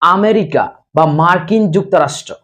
America বা মার্কিন যুক্তরাষ্ট্র।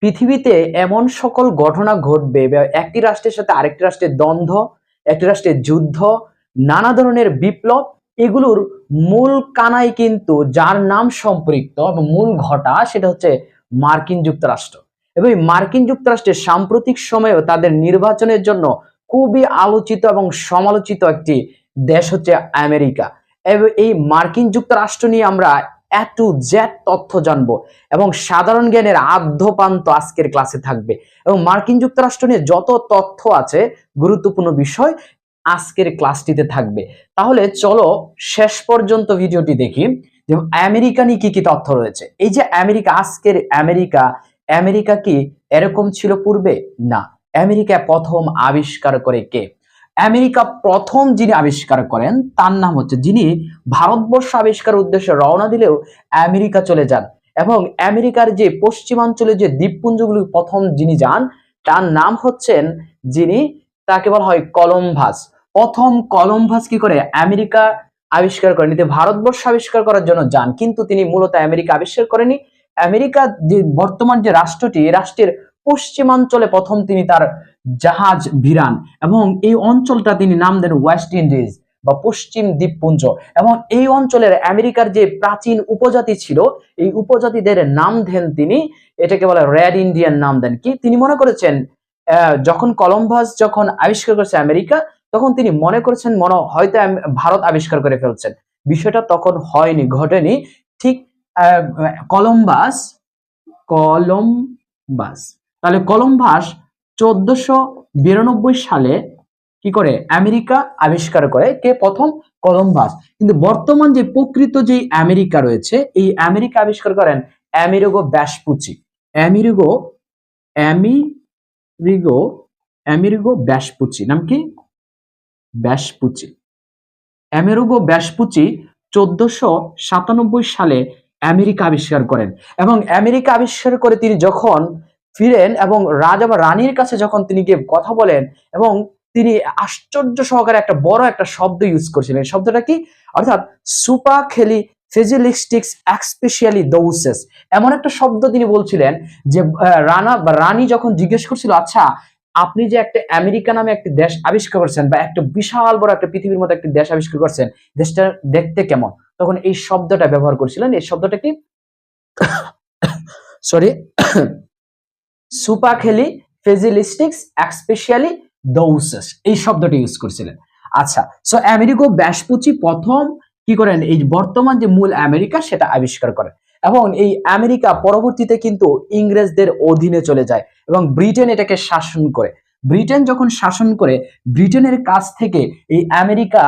পৃথিবীতে এমন সকল ঘটনা ঘটবে একটি রাষ্ট্রের সাথে আরেকটি রাষ্ট্রের দ্বন্দ্ব, একটি রাষ্ট্রের যুদ্ধ, নানা ধরনের বিপ্লব, এগুলোর মূল কানাই কিন্তু যার নাম সম্পৃক্ত এবং মূল ঘটা সেটা হচ্ছে মার্কিন যুক্তরাষ্ট্র। এবং মার্কিন যুক্তরাষ্ট্রের সাম্প্রতিক সময়েও তাদের নির্বাচনের জন্য খুবই আলোচিত এবং সমালোচিত একটি দেশ হচ্ছে আমেরিকা। এবং এই মার্কিন যুক্তরাষ্ট্র নিয়ে আমরা এ টু জেড তথ্য জানব। এবং সাধারণ জ্ঞানের আদ্যপান্ত আজকের ক্লাসে থাকবে। এবং মার্কিন যুক্তরাষ্ট্র নিয়ে যত তথ্য আছে, গুরুত্বপূর্ণ বিষয় আজকের ক্লাসটিতে থাকবে। তাহলে চলো শেষ পর্যন্ত ভিডিওটি দেখি যে আমেরিকা নিয়ে কি কি তথ্য রয়েছে। এই যে আমেরিকা, আজকের আমেরিকা আমেরিকা কি এরকম ছিল পূর্বে? না। আমেরিকা প্রথম আবিষ্কার করে কে? আমেরিকা প্রথম যিনি আবিষ্কার করেন, তার নাম হচ্ছে যিনি ভারতবর্ষ আবিষ্কার উদ্দেশ্যে রওনা দিলেও আমেরিকা চলে যান। এবং আমেরিকার যে পশ্চিমাঞ্চলে যে দ্বীপপুঞ্জগুলি প্রথম যিনি যান, তার নাম হচ্ছেন যিনি তাকে বলা হয় কলম্বাস। প্রথম কলম্বাস কি করে? আমেরিকা আবিষ্কার করেন, তিনি ভারতবর্ষ আবিষ্কার করার জন্য যান। কিন্তু তিনি মূলত আমেরিকা আবিষ্কার করেনি। আমেরিকা যে বর্তমান যে রাষ্ট্রটি, এই রাষ্ট্রের পশ্চিমাঞ্চলে প্রথম তিনি তার জাহাজ ভিড়ান এবং এই অঞ্চলটা তিনি নাম দেন ওয়েস্ট ইন্ডিজ বা পশ্চিম দ্বীপপুঞ্জ। এবং এই অঞ্চলের আমেরিকার যে প্রাচীন উপজাতি ছিল, এই উপজাতিদের নাম দেন তিনি, এটাকে বলে রেড ইন্ডিয়ান নাম দেন। কি? তিনি মনে করেছেন যখন কলম্বাস যখন আবিষ্কার করেছে আমেরিকা, তখন তিনি মনে করেছেন মনে হয়তো ভারত আবিষ্কার করে ফেলছেন। বিষয়টা তখন হয়নি, ঘটেনি। ঠিক কলম্বাস কলম্বাস। তাহলে কলম্বাস চোদ্দশো বিরানব্বই সালে কি করে? আমেরিকা আবিষ্কার করে। কে প্রথম? কলম্বাস। কিন্তু বর্তমান যে প্রকৃত যে আমেরিকা রয়েছে, এই আমেরিকা আবিষ্কার করেন Amerigo Vespucci. Amerigo Amerigo Amerigo Vespucci. নাম কি? ব্যাসপুচি। আমেরিগো ব্যাসপুচি চোদ্দশো সাতানব্বই সালে আমেরিকা আবিষ্কার করেন। এবং আমেরিকা আবিষ্কার করে তিনি যখন ফিরেন এবং রাজা বা রানীর কাছে যখন তিনি গিয়ে কথা বলেন এবং তিনি আশ্চর্য সহকারে একটা বড় একটা শব্দ ইউজ করছিলেন। শব্দটা কি? অর্থাৎ সুপা খেলি ফিজিলিস্টিক্স এক্সপেশিয়ালি দৌসেস এমন একটা শব্দ তিনি বলছিলেন যে রানা বা রানী যখন জিজ্ঞেস করছিল আচ্ছা আপনি যে একটা আমেরিকা নামে একটি দেশ আবিষ্কার করছেন বা একটা বিশাল বড় একটা পৃথিবীর মতো একটি দেশ আবিষ্কার করছেন, দেশটা দেখতে কেমন? তখন এই শব্দটা ব্যবহার করছিলেন। এই শব্দটা কি? সরি সুপাখেলি ফেজিলিস্টিক্স এক্সপেশালি দৌসেস, এই শব্দটি ইউজ করছিলেন। আচ্ছা সো আমেরিকো ব্যাসপুচি প্রথম কি করেন? এই বর্তমান যে মূল আমেরিকা সেটা আবিষ্কার করেন। এবং এই আমেরিকা পরবর্তীতে কিন্তু ইংরেজদের অধীনে চলে যায় এবং ব্রিটেন এটাকে শাসন করে। ব্রিটেন যখন শাসন করে, ব্রিটেনের কাছ থেকে এই আমেরিকা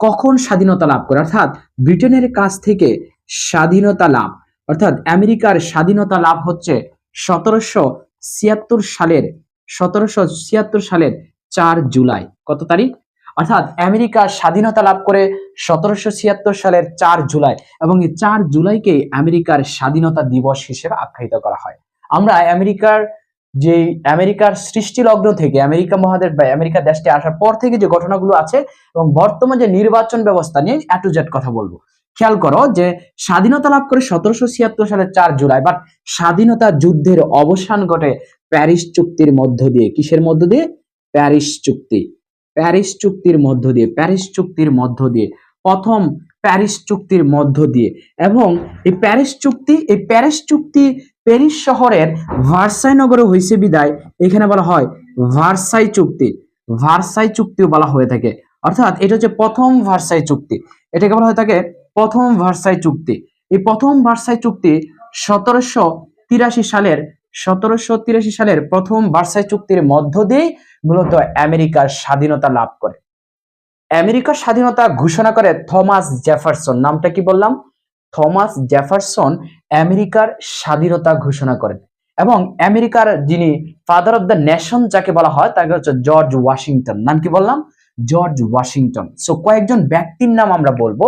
কখন স্বাধীনতা লাভ করে? অর্থাৎ ব্রিটেনের কাছ থেকে স্বাধীনতা লাভ। অর্থাৎ আমেরিকার স্বাধীনতা লাভ হচ্ছে সতেরোশো ছিয়াত্তর সালের, সতেরোশো ছিয়াত্তর সালের চার জুলাই। কত তারিখ? অর্থাৎ আমেরিকা স্বাধীনতা লাভ করে সতেরোশো ছিয়াত্তর সালের চার জুলাই এবং এই চার জুলাইকে আমেরিকার স্বাধীনতা দিবস হিসেবে আখ্যায়িত করা হয়। আমরা আমেরিকার যে, আমেরিকার সৃষ্টি লগ্ন থেকে, আমেরিকা মহাদেশ বা আমেরিকা দেশটি আসার পর থেকে যে ঘটনাগুলো আছে এবং বর্তমান যে নির্বাচন ব্যবস্থা নিয়ে এ টু জেড কথা বলব। খেয়াল করো যে স্বাধীনতা লাভ করে সতেরোশো ছিয়াত্তর সালের চার জুলাই বাট স্বাধীনতা যুদ্ধের অবসান ঘটে প্যারিস চুক্তির মধ্য দিয়ে। কিসের মধ্য দিয়ে? প্যারিস চুক্তি। প্যারিস চুক্তির মধ্য দিয়ে, প্যারিস চুক্তির মধ্য দিয়ে। প্রথম প্যারিস চুক্তির মধ্য দিয়ে। এবং এই প্যারিস চুক্তি, এই প্যারিস চুক্তি প্যারিস শহরের ভার্সাই নগরে হয়েছে বিদায়। এখানে বলা হয় ভার্সাই চুক্তি। ভার্সাই চুক্তিও বলা হয়ে থাকে। অর্থাৎ এটা হচ্ছে প্রথম ভার্সাই চুক্তি। এটাকে বলা হয়ে থাকে প্রথম ভার্সাই চুক্তি। এই প্রথম ভার্সাই চুক্তি সতেরোশো তিরাশি সালের, সতেরোশো তিরাশি সালের প্রথম ভার্সাই চুক্তির মধ্য দিয়েই মূলত আমেরিকার স্বাধীনতা লাভ করে। আমেরিকার স্বাধীনতা ঘোষণা করে থমাস জেফারসন, নামটা কি বললাম? থমাস জেফারসন আমেরিকার স্বাধীনতা ঘোষণা করেন এবং আমেরিকার যিনি ফাদার অফ দ্য নেশন যাকে বলা হয়, তাকে হচ্ছে জর্জ ওয়াশিংটন, নাম কি বললাম? জর্জ ওয়াশিংটন সো কয়েকজন ব্যক্তির নাম আমরা বলব।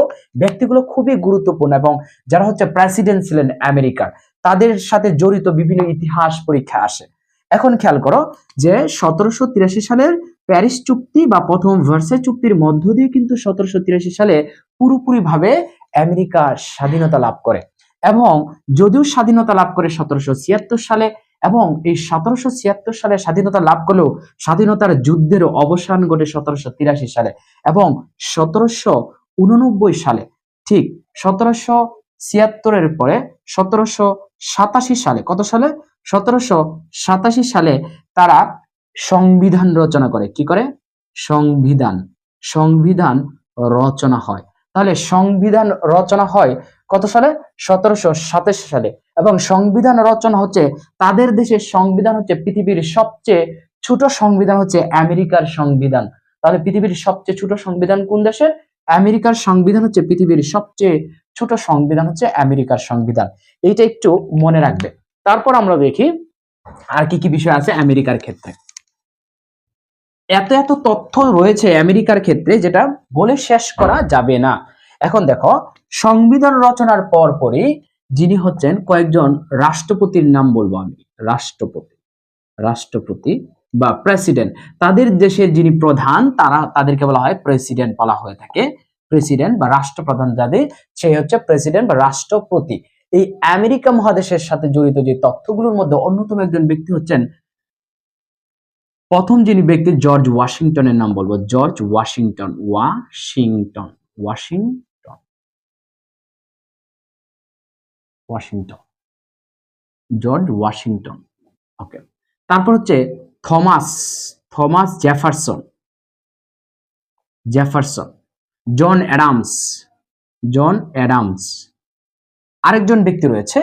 ব্যক্তিগুলো খুবই গুরুত্বপূর্ণ এবং যারা হচ্ছে প্রেসিডেন্ট ছিলেন আমেরিকার, তাদের সাথে জড়িত বিভিন্ন ইতিহাস পরীক্ষা আসে। এখন খেয়াল করো যে সতেরোশো তিরাশি সালের প্যারিস চুক্তি বা প্রথম ভার্সে চুক্তির মধ্য দিয়ে কিন্তু সতেরোশো তিরাশি সালে পুরোপুরি ভাবে আমেরিকা স্বাধীনতা লাভ করে। এবং যদিও স্বাধীনতা লাভ করে সতেরোশো ছিয়াত্তর সালে এবং এই সতেরোশো ছিয়াত্তর সালে স্বাধীনতা লাভ করলেও স্বাধীনতার যুদ্ধের অবসান ঘটে সতেরোশো তিরাশি সালে এবং সতেরোশো উননব্বই সালে, ঠিক সতেরোশো ছিয়াত্তরের পরে সতেরোশো সাতাশি সালে, কত সালে? সতেরোশো সাতাশি সালে তারা সংবিধান রচনা করে। কি করে? সংবিধান। সংবিধান রচনা হয়। তাহলে সংবিধান রচনা হয় কত সালে? সতেরোশো সাতাশি সালে। এবং সংবিধান রচনা হচ্ছে তাদের দেশের সংবিধান হচ্ছে পৃথিবীর সবচেয়ে ছোট সংবিধান হচ্ছে আমেরিকার সংবিধান। তাহলে পৃথিবীর সবচেয়ে ছোট সংবিধান কোন দেশের? আমেরিকার সংবিধান হচ্ছে পৃথিবীর সবচেয়ে ছোট সংবিধান হচ্ছে আমেরিকার সংবিধান। এইটা একটু মনে রাখবে। তারপর আমরা দেখি আর কি কি বিষয় আছে আমেরিকার ক্ষেত্রে। এত এত তথ্য রয়েছে আমেরিকার ক্ষেত্রে যেটা বলে শেষ করা যাবে না। এখন দেখো, সংবিধান রচনার পর পরই যিনি হচ্ছেন কয়েকজন রাষ্ট্রপতির নাম বলব আমি, রাষ্ট্রপতি রাষ্ট্রপতি বা প্রেসিডেন্ট। তাদের দেশের যিনি প্রধান, তারা, তাদেরকে বলা হয় প্রেসিডেন্ট বলা হয়ে থাকে। প্রেসিডেন্ট বা রাষ্ট্রপ্রধান যাদের, সে হচ্ছে প্রেসিডেন্ট বা রাষ্ট্রপতি। এই আমেরিকা মহাদেশের সাথে জড়িত যে তথ্যগুলোর মধ্যে অন্যতম একজন ব্যক্তি হচ্ছেন প্রথম যিনি ব্যক্তি, জর্জ ওয়াশিংটনের নাম বলব। George Washington Washington Washington Washington, George Washington, okay. তারপর হচ্ছে Thomas Thomas Jefferson Jefferson, John Adams John Adams. আরেকজন ব্যক্তি রয়েছে,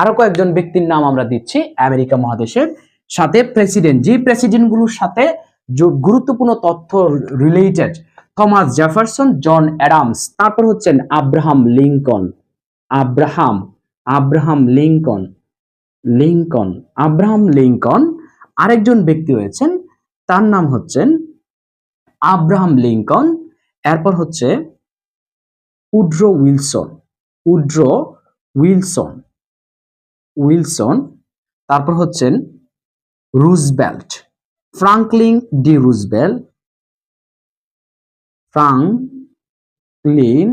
আরও কয়েকজন ব্যক্তির নাম আমরা দিচ্ছি, আমেরিকা মহাদেশের সাথে প্রেসিডেন্ট যে প্রেসিডেন্টগুলোর সাথে গুরুত্বপূর্ণ তথ্য related Thomas Jefferson John Adams তারপর হচ্ছেন Abraham Lincoln Abraham Abraham Lincoln Lincoln Abraham Lincoln আরেকজন ব্যক্তি রয়েছেন, তার নাম হচ্ছেন আব্রাহাম লিঙ্কন এরপর হচ্ছে Woodrow Wilson Woodrow Wilson Wilson তারপর হচ্ছেন Roosevelt Franklin D Roosevelt Franklin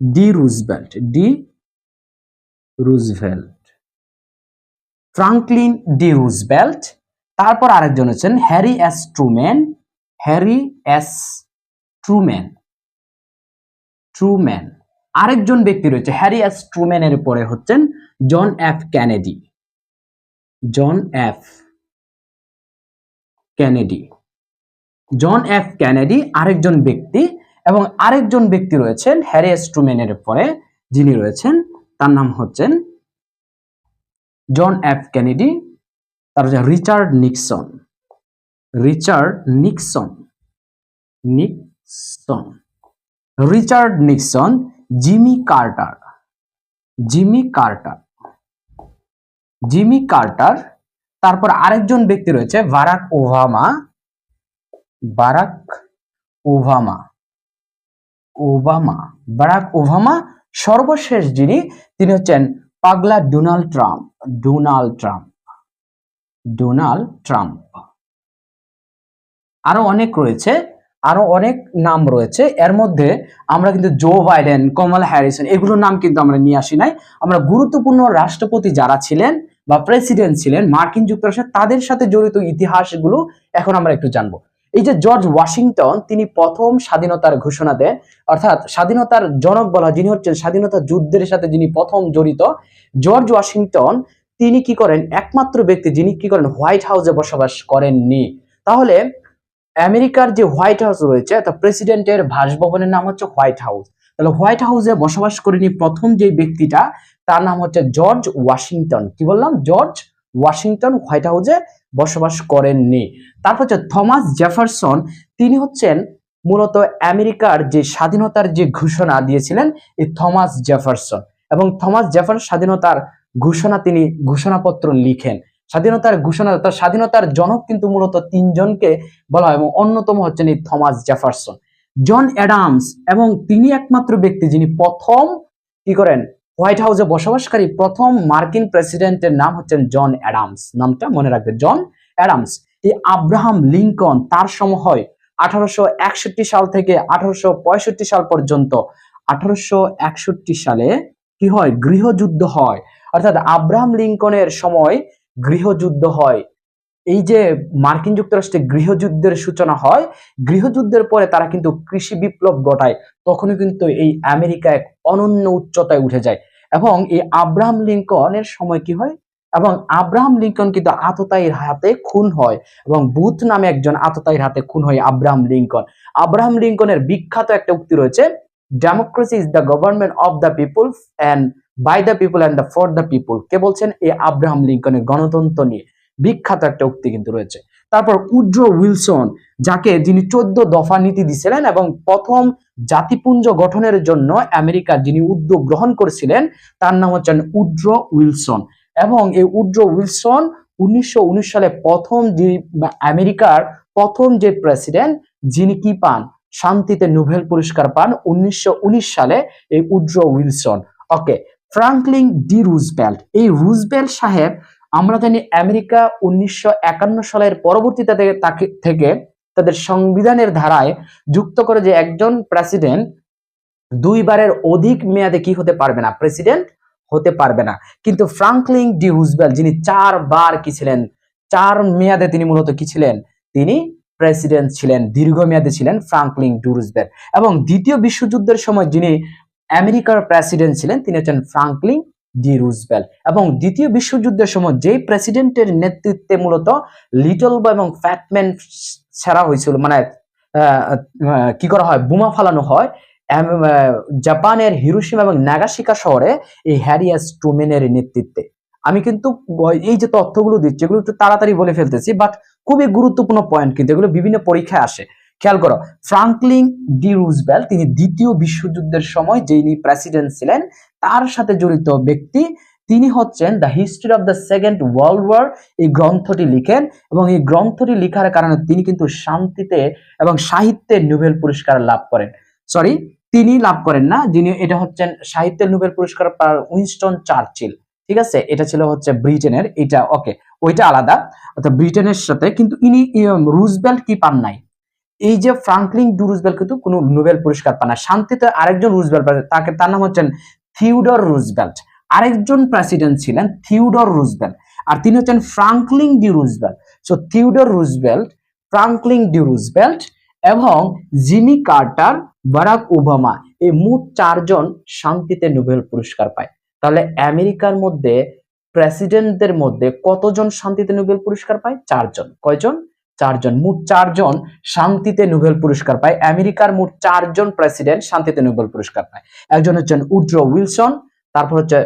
D Roosevelt D Roosevelt. Franklin D Roosevelt তারপর আরেকজন হচ্ছেন Harry S Truman, Harry S Truman Truman. আরেকজন ব্যক্তি রয়েছে হ্যারি এস ট্রুম্যানের পরে হচ্ছেন John F Kennedy John F Kennedy John F Kennedy আরেকজন ব্যক্তি এবং আরেকজন ব্যক্তি রয়েছেন হ্যারি এস ট্রুম্যানের পরে যিনি রয়েছেন, তার নাম হচ্ছেন জন এফ ক্যানেডি তার হচ্ছে Richard Nixon. Richard Nixon. Nixon. Richard Nixon, Jimmy Carter. Jimmy Carter. Jimmy Carter, তারপর আরেকজন ব্যক্তি রয়েছে Barack Obama Barack Obama Obama, Barack Obama, সর্বশেষ যিনি, তিনি হচ্ছেন পাগলা Donald Trump Donald Trump Donald Trump. আরও অনেক রয়েছে, আরও অনেক নাম রয়েছে, এর মধ্যে আমরা কিন্তু জো বাইডেন, কমলা হ্যারিসন, এগুলোর নাম কিন্তু আমরা নিয়ে আসি নাই। আমরা গুরুত্বপূর্ণ রাষ্ট্রপতি যারা ছিলেন বা প্রেসিডেন্ট ছিলেন মার্কিন যুক্তরাষ্ট্রের, তাদের সাথে জড়িত ইতিহাসগুলো এখন আমরা একটু জানব। এই যে জর্জ ওয়াশিংটন, তিনি প্রথম স্বাধীনতার ঘোষণা দেন, অর্থাৎ স্বাধীনতার জনক বলা যিনি হচ্ছেন স্বাধীনতা যুদ্ধের সাথে যিনি প্রথম জড়িত, জর্জ ওয়াশিংটন, তিনি কি করেন? একমাত্র ব্যক্তি যিনি কি করেন? হোয়াইট হাউসে বসবাস করেননি। তাহলে আমেরিকার যে হোয়াইট হাউস রয়েছে তা প্রেসিডেন্টের বাসভবনের নাম হচ্ছে হোয়াইট হাউস। তাহলে হোয়াইট হাউসে বসবাস করেনি প্রথম যে ব্যক্তিটা, তার নাম হচ্ছে জর্জ ওয়াশিংটন। কি বললাম? জর্জ ওয়াশিংটন হোয়াইট হাউসে বসবাস করেননি। তারপর হচ্ছে থমাস জেফারসন, তিনি হচ্ছেন মূলত আমেরিকার যে স্বাধীনতার যে ঘোষণা দিয়েছিলেন, এই থমাস জেফারসন। এবং থমাস জেফারসন স্বাধীনতার ঘোষণা তিনি ঘোষণাপত্র লিখেন। স্বাধীনতার ঘোষণা তার স্বাধীনতার জনক কিন্তু মূলত তিনজনকে বলা হয় এবং অন্যতম হচ্ছেন এই থমাস জেফারসন। জন অ্যাডামস এবং তিনি একমাত্র ব্যক্তি যিনি প্রথম কি করেন, হোয়াইট হাউসে বসবাসকারী প্রথম মার্কিন প্রেসিডেন্টের নাম হচ্ছেন জন অ্যাডামস। নামটা মনে রাখবে, জন অ্যাডামস। এই আব্রাহাম লিঙ্কন তার সময় আঠারোশো একষট্টি সাল থেকে আঠারোশো পঁয়ষট্টি সাল পর্যন্ত। আঠারোশো একষট্টি সালে কি হয়? গৃহযুদ্ধ হয়। অর্থাৎ আব্রাহাম লিঙ্কনের সময় গৃহযুদ্ধ হয়। এই যে মার্কিন যুক্তরাষ্ট্রে গৃহযুদ্ধের সূচনা হয়, গৃহযুদ্ধের পরে তারা কিন্তু কৃষি বিপ্লব ঘটায় তখনই কিন্তু এই আমেরিকা এক অনন্য উচ্চতায় উঠে যায়। এবং এই আব্রাহাম লিঙ্কনের সময় কি হয়? এবং আব্রাহাম লিঙ্কন কিন্তু আততায়ীর হাতে খুন হয়, এবং বুথ নামে একজন আততায়ীর হাতে খুন হয় আব্রাহাম লিঙ্কন। আব্রাহাম লিঙ্কনের বিখ্যাত একটা উক্তি রয়েছে democracy is the government of the people and by the people and the for the people কে বলছেন? এই আব্রাহাম লিঙ্কনের গণতন্ত্র নিয়ে। বিখ্যাত একটা উক্তি কিন্তু রয়েছে। তারপর উড্রো উইলসন, যাকে যিনি চোদ্দ দফা নীতি দিছিলেন এবং প্রথম জাতিপুঞ্জ গঠনের জন্য আমেরিকা যিনি উদ্যোগ গ্রহণ করেছিলেন, তার নাম হচ্ছেন উড্রো উইলসন। এবং এই উড্রো উইলসন উনিশশো উনিশ সালে প্রথম যে আমেরিকার প্রথম যে প্রেসিডেন্ট, যিনি কি পান? শান্তিতে নোবেল পুরস্কার পান উনিশশো উনিশ সালে এই Woodrow Wilson. Okay, Franklin D Roosevelt এই রুজবেল্ট সাহেব আমরা জানি আমেরিকা উনিশশো একান্ন সালের পরবর্তীতে তাকে থেকে তাদের সংবিধানের ধারায় যুক্ত করে যে একজন প্রেসিডেন্ট দুইবারের অধিক মেয়াদে কি হতে পারবে না, প্রেসিডেন্ট হতে পারবে না। কিন্তু ফ্রাঙ্কলিং ডি রুজবেল্ট যিনি চারবার কি ছিলেন, চার মেয়াদে তিনি মূলত কি ছিলেন, তিনি প্রেসিডেন্ট ছিলেন, দীর্ঘমেয়াদী ছিলেন ফ্রাঙ্কলিং ডি রুজবেল্ট এবং দ্বিতীয় বিশ্বযুদ্ধের সময় যিনি আমেরিকার প্রেসিডেন্ট ছিলেন, তিনি হচ্ছেন ফ্রাঙ্কলিন ডি রুজবেল এবং দ্বিতীয় বিশ্বযুদ্ধের সময় যেই প্রেসিডেন্টের নেতৃত্বে মূলত লিটল বা এবং ফ্যাটম্যান ছাড়া হয়েছিল মানে কি করা হয়, বোমা ফালানো হয় জাপানের হিরোশিমা এবং নাগাশিকা শহরে এই হ্যারিয়াস ট্রুমেনের নেতৃত্বে। আমি কিন্তু এই যে তথ্যগুলো দিচ্ছি, এগুলো একটু তাড়াতাড়ি বলে ফেলতেছি, বাট খুবই গুরুত্বপূর্ণ পয়েন্ট কিন্তু এগুলো বিভিন্ন পরীক্ষায় আসে। খেয়াল করো ফ্রাঙ্কলিন ডি রুজবেল তিনি দ্বিতীয় বিশ্বযুদ্ধের সময় যিনি প্রেসিডেন্ট ছিলেন তার সাথে জড়িত ব্যক্তি তিনি হচ্ছেন the history of the second world war এই গ্রন্থটি লিখেন এবং এই গ্রন্থটি লেখার কারণে তিনি কিন্তু শান্তিতে এবং সাহিত্যে নোবেল পুরস্কার লাভ করেন। সরি তিনি লাভ করেন না যিনি এটা হচ্ছেন সাহিত্যের নোবেল পুরস্কার পার উইনস্টন চার্চিল। ঠিক আছে? এটা ছিল হচ্ছে ব্রিটেনের এটা ওকে ওইটা আলাদা। অর্থাৎ ব্রিটেনের সাথে কিন্তু ইনি ইয়ম, রুজবেল্ট কি পান নাই? এই যে ফ্রাঙ্কলিন ডু রুজবেল্ট কিন্তু কোনো নোবেল পুরস্কার পান না। শান্তিতে আরেকজন রুজবেল্ট পান, তাকে তার নাম হচ্ছেন থিউডর রুজবেল্ট আরেকজন প্রেসিডেন্ট ছিলেন থিউডর রুজবেল্ট আর তিনি হচ্ছেন Franklin D Roosevelt so Theodore Roosevelt Franklin D Roosevelt এবং জিমি কার্টার বারাক ওবামা এই মোট চারজন শান্তিতে নোবেল পুরস্কার পায়। তাহলে আমেরিকার মধ্যে প্রেসিডেন্টদের মধ্যে কতজন শান্তিতে নোবেল পুরস্কার পায়? চারজন। কয়জন? চারজন। মোট চারজন শান্তিতে নোবেল পুরস্কার পায়। আমেরিকার মোট চারজন প্রেসিডেন্ট শান্তিতে নোবেল পুরস্কার পায়। একজন হচ্ছেন উড্রো উইলসন, তারপর হচ্ছে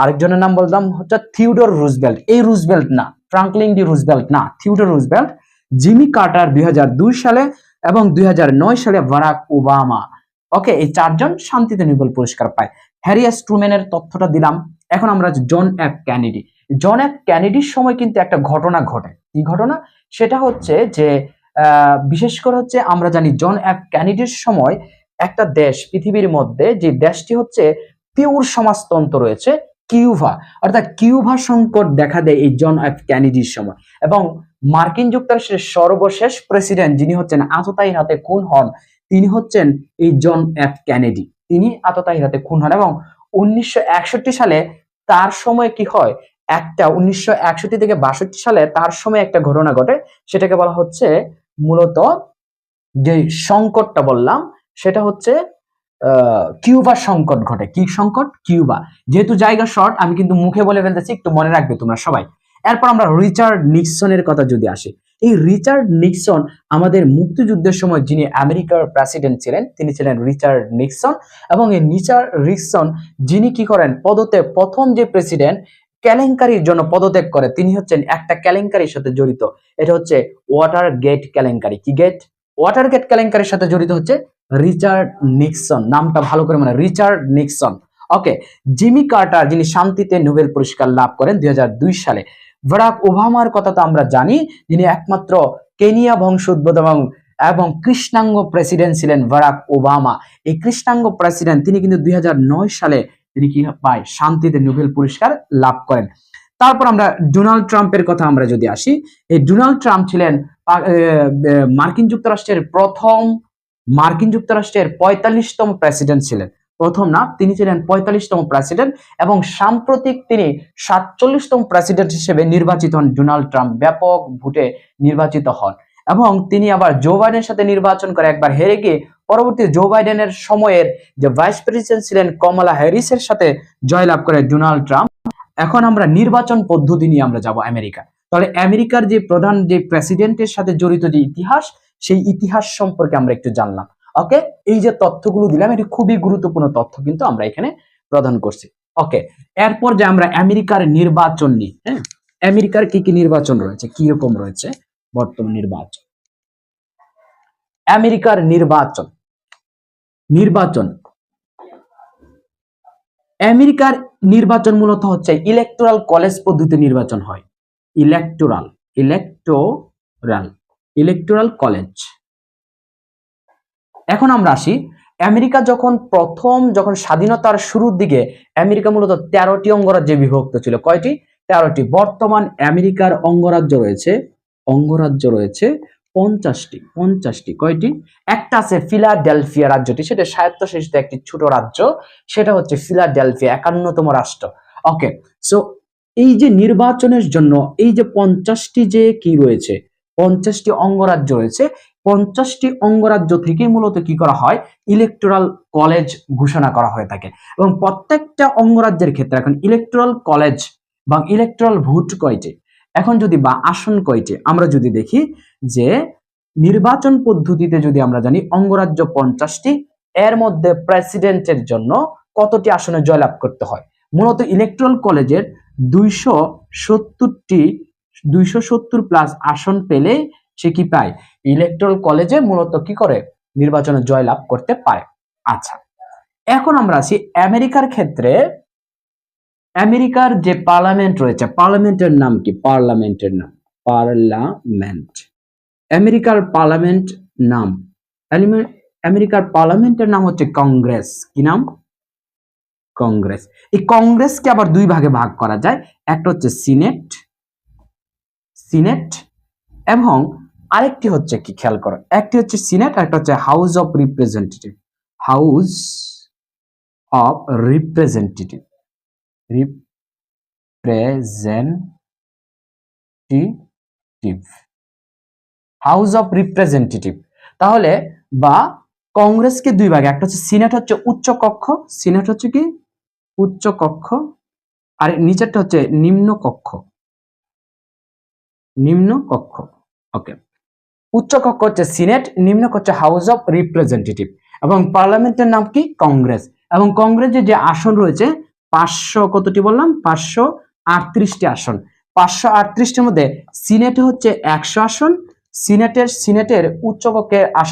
আরেকজনের নাম বললাম, হচ্ছে থিউডর রুজবেল্ট এই রুজবেল্ট না, ফ্রাঙ্কলিন ডি রুজবেল্ট না থিউডর রুজবেল্ট জিমি কার্টার দুই হাজার দুই সালে এবং দুই হাজার নয় সালে বারাক ওবামা। ওকে, এই চারজন শান্তিতে নোবেল পুরস্কার পায়। হ্যারিয়াস ট্রুম্যানের তথ্যটা দিলাম। এখন আমরা John F Kennedy John F ক্যানেডির সময় কিন্তু একটা ঘটনা ঘটে। কি ঘটনা? সেটা হচ্ছে যে বিশেষ করে হচ্ছে আমরা জানি জন এফ ক্যানেডির সময় একটা দেশ পৃথিবীর মধ্যে যে দেশটি হচ্ছে পিওর সমাজতন্ত্র রয়েছে কিউভা অর্থাৎ কিউভা সংকট দেখা দেয় এই জন এফ ক্যানেডির সময়। এবং মার্কিন যুক্তরাষ্ট্রের সর্বশেষ প্রেসিডেন্ট যিনি হচ্ছেন আততায়ীর হাতে খুন হন, তিনি হচ্ছেন এই জন এফ ক্যানেডি। তিনি আততায়ীর হাতে খুন হন এবং উনিশশো একষট্টি সালে তার সময় কি হয়? একটা উনিশশো একষট্টি থেকে বাষট্টি সালে তার সময় একটা ঘটনা ঘটে। সেটাকে বলা হচ্ছে মূলত যে সংকটটা বললাম, সেটা হচ্ছে কিউবা সংকট ঘটে। কি সংকট? কিউবা। যেহেতু জায়গা শর্ট, আমি কিন্তু মুখে বলে ফেলতেছি, একটু মনে রাখবে তোমরা সবাই। এরপর আমরা রিচার্ড নিক্সনের কথা যদি আসি। এই রিচার্ড নিক্সন আমাদের মুক্তিযুদ্ধের সময় যিনি আমেরিকার প্রেসিডেন্ট ছিলেন, তিনি ছিলেন রিচার্ড নিক্সন। এবং এই রিচার্ড নিক্সন যিনি কি করেন? পদতে প্রথম যে প্রেসিডেন্ট কেলেঙ্কারির জন্য পদত্যাগ করে। তিনি হচ্ছেন একটা কেলেঙ্কারির সাথে জড়িত। এটা হচ্ছে ওয়াটার গেট কেলেঙ্কারি। কি গেট ওয়াটার গেট কেলেঙ্কারির সাথে জড়িত হচ্ছে রিচার্ড নিক্সন নামটা ভালো করে মানে Richard Nixon okay Jimmy Carter যিনি শান্তিতে নোবেল পুরস্কার লাভ করেন দুই হাজার দুই সালে। বারাক ওবামার কথা তো আমরা জানি, যিনি একমাত্র কেনিয়া বংশোদ্ভূত এবং এবং কৃষ্ণাঙ্গ প্রেসিডেন্ট ছিলেন বারাক ওবামা এই কৃষ্ণাঙ্গ প্রেসিডেন্ট তিনি কিন্তু দুই হাজার নয় সালে তিনি কি পায় শান্তিতে নোবেল পুরস্কার লাভ করেন। তারপর আমরা ডোনাল্ড ট্রাম্পের কথা আমরা যদি আসি, এই ডোনাল্ড ট্রাম্প ছিলেন মার্কিন যুক্তরাষ্ট্রের প্রথম, মার্কিন যুক্তরাষ্ট্রের পঁয়তাল্লিশতম প্রেসিডেন্ট ছিলেন। প্রথম না, তিনি ছিলেন পঁয়তাল্লিশতম প্রেসিডেন্ট এবং সাম্প্রতিক তিনি সাতচল্লিশতম প্রেসিডেন্ট হিসেবে নির্বাচিত হন ডোনাল্ড ট্রাম্প। ব্যাপক ভোটে নির্বাচিত হন এবং তিনি আবার জো বাইডেনের সাথে নির্বাচন করে একবার হেরে গিয়ে পরবর্তী জো বাইডেনের সময়ের যে ভাইস প্রেসিডেন্ট ছিলেন কমলা হ্যারিসের সাথে জয়লাভ করে ডোনাল্ড ট্রাম্প, এখন আমরা নির্বাচন পদ্ধতি নিয়ে আমরা যাব আমেরিকা। তাহলে আমেরিকার যে প্রধান যে প্রেসিডেন্টের সাথে জড়িত যে ইতিহাস, সেই ইতিহাস সম্পর্কে আমরা একটু জানলাম। ওকে? এই যে তথ্যগুলো দিলাম, এটি খুবই গুরুত্বপূর্ণ তথ্য কিন্তু আমরা এখানে প্রদান করছি। ওকে? এরপর যে আমরা আমেরিকার নির্বাচন নিই হ্যাঁ? আমেরিকার কি কি নির্বাচন রয়েছে? কি রকম রয়েছে বর্তমান নির্বাচন? আমেরিকার নির্বাচন। নির্বাচন। আমেরিকার নির্বাচন মূলত হচ্ছে ইলেকটোরাল কলেজ পদ্ধতিতে নির্বাচন হয়। ইলেকটোরাল ইলেকটোরাল ইলেকটোরাল কলেজ এখন আমরা আসি, আমেরিকা যখন প্রথম, যখন স্বাধীনতার শুরুর দিকে আমেরিকা মূলত তেরোটি অঙ্গরাজ্যে বিভক্ত ছিল। কয়টি? তেরোটি। বর্তমান আমেরিকার অঙ্গরাজ্য রয়েছে অঙ্গরাজ্য রয়েছে পঞ্চাশটি পঞ্চাশটি কয়টি? একটা আছে ফিলাডেলফিয়া রাজ্যটি, সেটা স্বায়ত্তশাসিত একটি ছোট রাজ্য, সেটা হচ্ছে ফিলাডেলফিয়া, একান্নতম রাষ্ট্র। ওকে সো এই যে নির্বাচনের জন্য এই যে পঞ্চাশটি যে কি রয়েছে, পঞ্চাশটি অঙ্গরাজ্য রয়েছে, পঞ্চাশটি অঙ্গরাজ্য থেকে মূলত কি করা হয়? ইলেকটোরাল কলেজ ঘোষণা করা হয়ে থাকে। এবং প্রত্যেকটা অঙ্গরাজ্যের ক্ষেত্রে এখন ইলেকটোরাল কলেজ বা ইলেকটোরাল ভোট কয়টি? এখন যদি বা আসন কয়টি? আমরা যদি দেখি যে নির্বাচন পদ্ধতিতে যদি আমরা জানি অঙ্গরাজ্য পঞ্চাশটি, এর মধ্যে প্রেসিডেন্টের জন্য কতটি আসনে জয়লাভ করতে হয়? মূলত ইলেকট্রাল কলেজের দুইশো সত্তরটি, দুইশো সত্তর প্লাস আসন পেলে সে কি পায়? ইলেকট্রাল কলেজে মূলত কি করে? নির্বাচনে জয়লাভ করতে পারে। আচ্ছা এখন আমরা আসি আমেরিকার ক্ষেত্রে আমেরিকার যে পার্লামেন্ট রয়েছে, পার্লামেন্টের নাম কি? পার্লামেন্টের নাম। পার্লামেন্ট। আমেরিকার পার্লামেন্ট নাম। আমেরিকার পার্লামেন্টের নাম হচ্ছে কংগ্রেস। কি নাম? কংগ্রেস। এই কংগ্রেসকে আবার দুই ভাগে ভাগ করা যায়। একটা হচ্ছে সিনেট সিনেট, এবং আরেকটি হচ্ছে কি? খেয়াল করো, একটি হচ্ছে সিনেট আর একটা হচ্ছে house of representative. House of representative. Representative house of representative তাহলে বা কংগ্রেসকে দুই ভাগে, একটা হচ্ছে সিনেট, হচ্ছে উচ্চ কক্ষ, সিনেট হচ্ছে কি? উচ্চ কক্ষ, আর নিচেরটা হচ্ছে নিম্ন কক্ষ। নিম্ন কক্ষ ওকে উচ্চ কক্ষ হচ্ছে সিনেট, নিম্ন হচ্ছে হাউস অফ রিপ্রেজেন্টেটিভ এবং পার্লামেন্টের নাম কি? কংগ্রেস। এবং কংগ্রেসের যে আসন রয়েছে পাঁচশো কতটি বললাম? পাঁচশো আটত্রিশটি আসন। পাঁচশো আটত্রিশটির মধ্যে সিনেটে হচ্ছে একশো আসন। সিনেটের সিনেটের উচ্চকক্ষের আসন